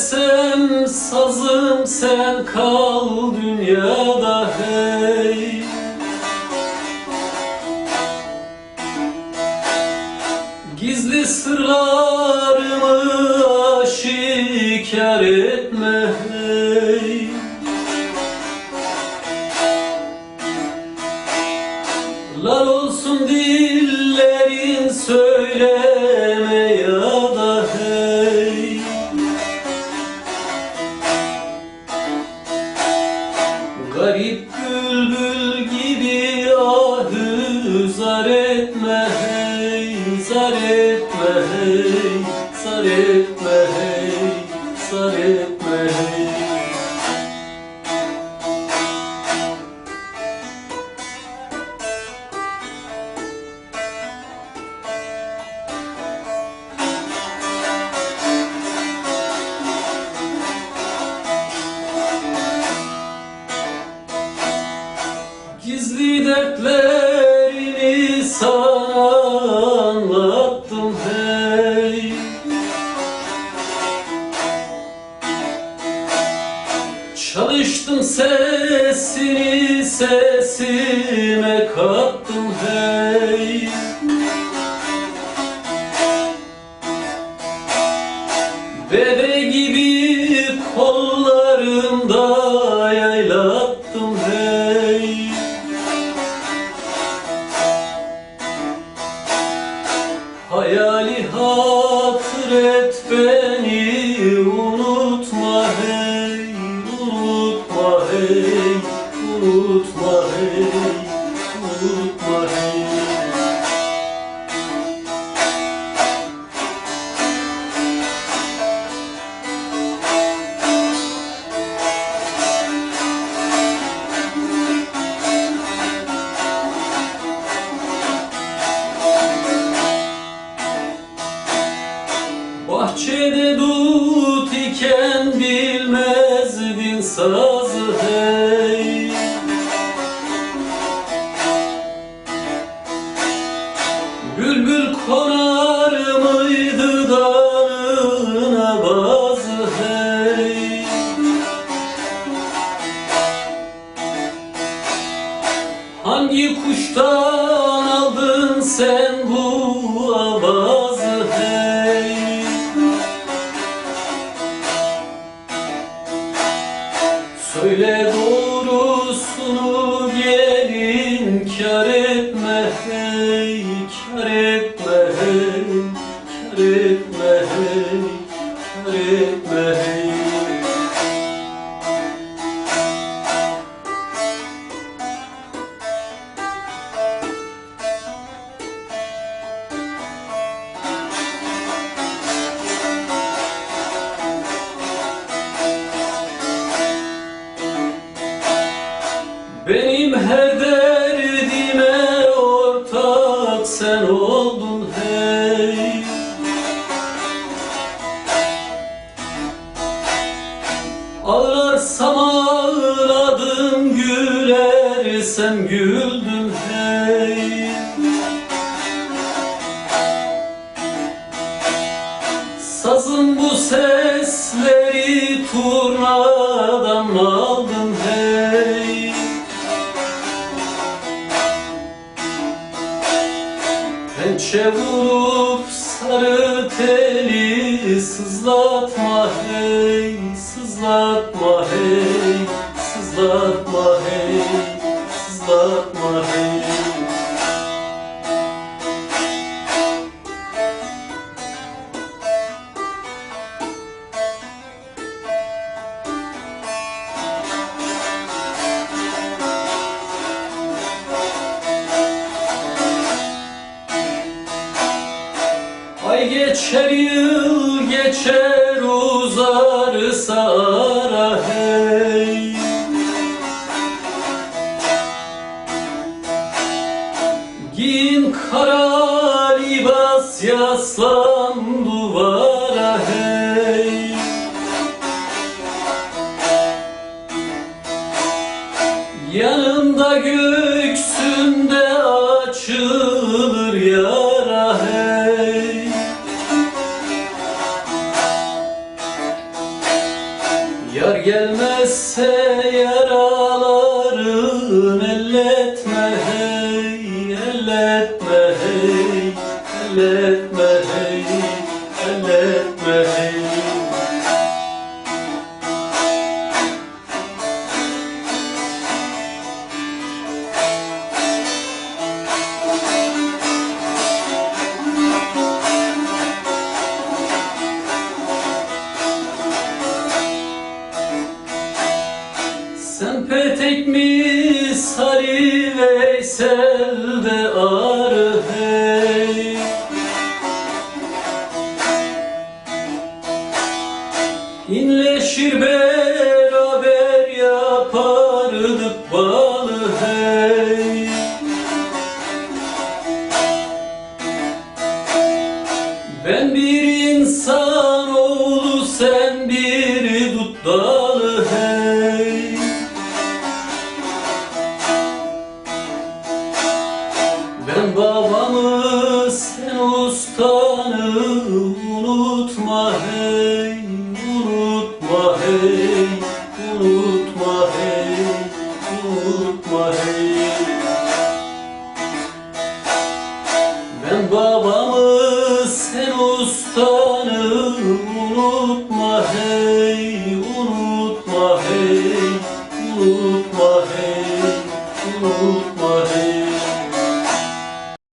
Gidersem sazım sen kal dünyada hey. Gizli sırlarımı aşikar etme hey. Lar olsun dillerin söyleme bülbül gibi ahı zar etme Çalıştım sesini sesime kattım hey. Bebe gibi kollarımda yaylattım hey. Hayali hatır et beni Hangi kuştan aldın sen bu avazı? Hey. Söyle doğrusunu gelin kar etme hey Kar etme hey Kar etme hey Kar etme hey her derdime ortak sen oldun hey. Ağlarsam ağladım gülersem güldüm Pençe vurup sarı teli sızlatma hey Sızlatma hey Sızlatma hey Sızlatma hey 走 elletme hey elletme hey elletme hey. Sen petek misali Veysel'de arı hey, unutma hey, unutma hey, unutma hey. Ben babamı sen ustanı unutma hey.